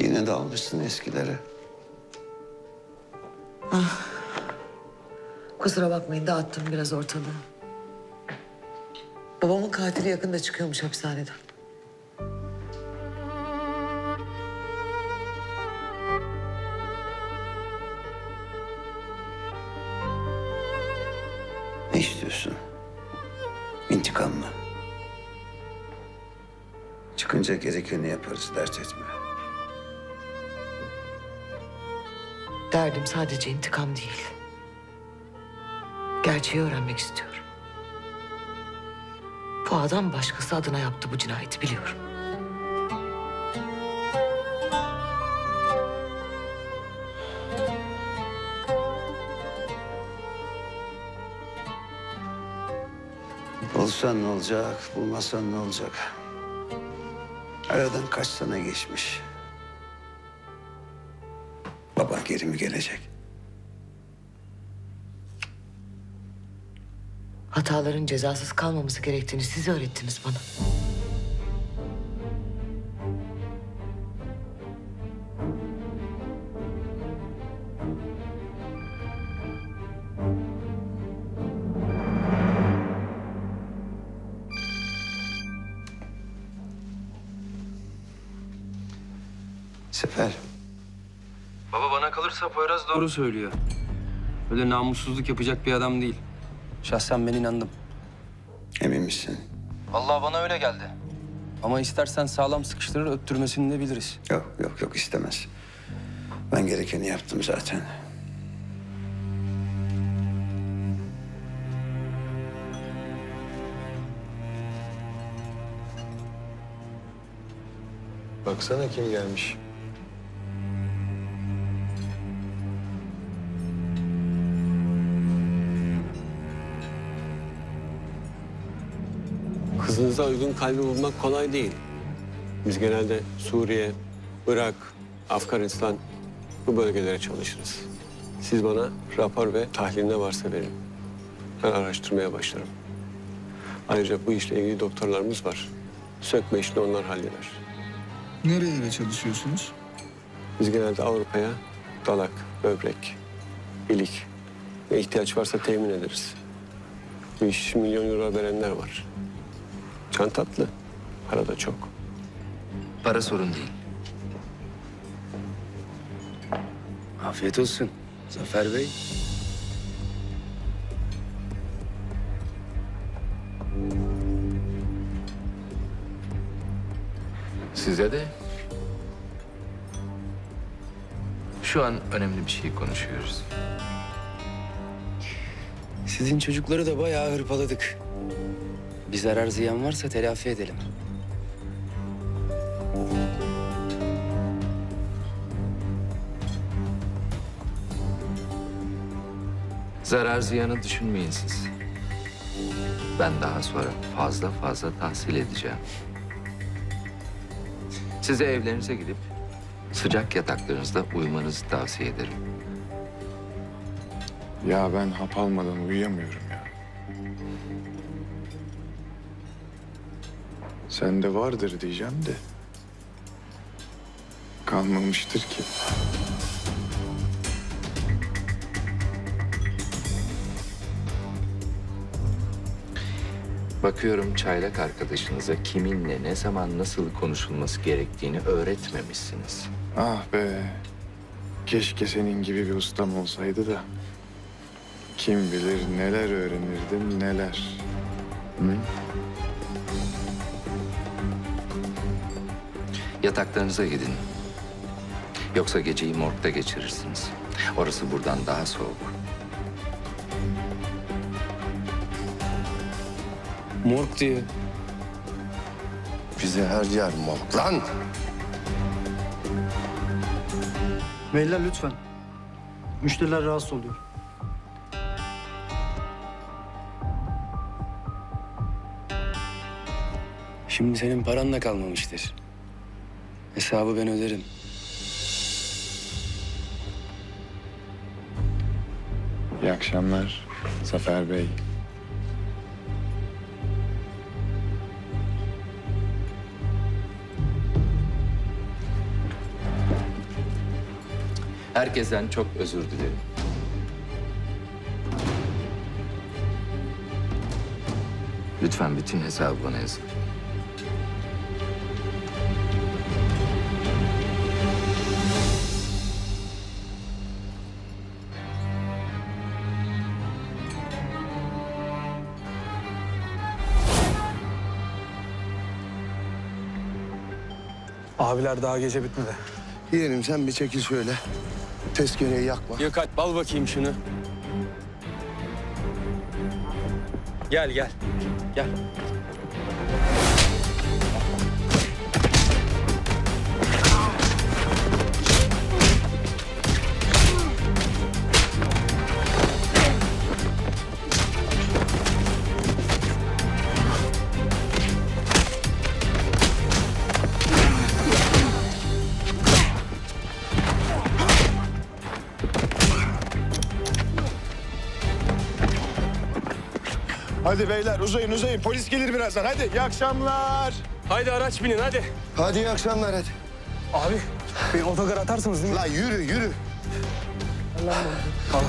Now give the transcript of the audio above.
Yine dalmışsın eskilere. Kusura bakmayın dağıttım biraz ortalığı. Babamın katili yakında çıkıyormuş hapishaneden. Ne istiyorsun? İntikam mı? Çıkınca gerekeni yaparız dert etme. Derdim sadece intikam değil. Gerçeği öğrenmek istiyorum. Bu adam başkası adına yaptı bu cinayeti biliyorum. Bulsan ne olacak, bulmasan ne olacak? Aradan kaç sene geçmiş. Baban geri mi gelecek? Hataların cezasız kalmaması gerektiğini siz öğrettiniz bana. Sefer, Baba bana kalırsa Poyraz doğru söylüyor. Öyle namussuzluk yapacak bir adam değil. Şahsen ben inandım. emin misin? Vallahi bana öyle geldi. Ama istersen sağlam sıkıştırır öttürmesini de biliriz. Yok, yok, yok istemez. Ben gerekeni yaptım zaten. Baksana kim gelmiş. Kızınıza uygun kalbi bulmak kolay değil. Biz genelde Suriye, Irak, Afganistan bu bölgelere çalışırız. Siz bana rapor ve tahlil ne varsa verin. Ben araştırmaya başlarım. Ayrıca bu işle ilgili doktorlarımız var. Sökme işini onlar halleder. Nerelere çalışıyorsunuz? Biz genelde Avrupa'ya dalak, böbrek, ilik ne ihtiyaç varsa temin ederiz. Bu iş milyon euro verenler var. Can tatlı, para da çok. Para sorun değil. Afiyet olsun Zafer Bey. Size de. Şu an önemli bir şey konuşuyoruz. Sizin çocukları da bayağı hırpaladık. Bir zarar ziyan varsa telafi edelim. Zarar ziyanı düşünmeyin siz. Ben daha sonra fazla fazla tahsil edeceğim. Size evlerinize gidip sıcak yataklarınızda uyumanızı tavsiye ederim. Ya ben hap almadan uyuyamıyorum Sende vardır diyeceğim de. Kalmamıştır ki. Bakıyorum çaylak arkadaşınıza kiminle ne zaman nasıl konuşulması gerektiğini öğretmemişsiniz. Ah be. Keşke senin gibi bir ustam olsaydı da. Kim bilir neler öğrenirdim neler. Yataklarınıza gidin. Yoksa geceyi morgda geçirirsiniz. Orası buradan daha soğuk. Morg diyor. Bize her yer morg lan. Beyler lütfen. Müşteriler rahatsız oluyor. Şimdi senin paran da kalmamıştır. Hesabı ben öderim. İyi akşamlar Zafer Bey. Herkesten çok özür dilerim. Lütfen bütün hesabı bana yazın. Abiler daha gece bitmedi. Yeğenim sen bir çekil şöyle. Tezkereyi yakma. Gökalp al bakayım şunu. Gel gel. Gel. Hadi beyler uzayın uzayın. Polis gelir birazdan. Hadi iyi akşamlar. Haydi araç binin hadi. Hadi iyi akşamlar hadi. Abi beni otogar atarsınız değil mi? La yürü yürü. Al.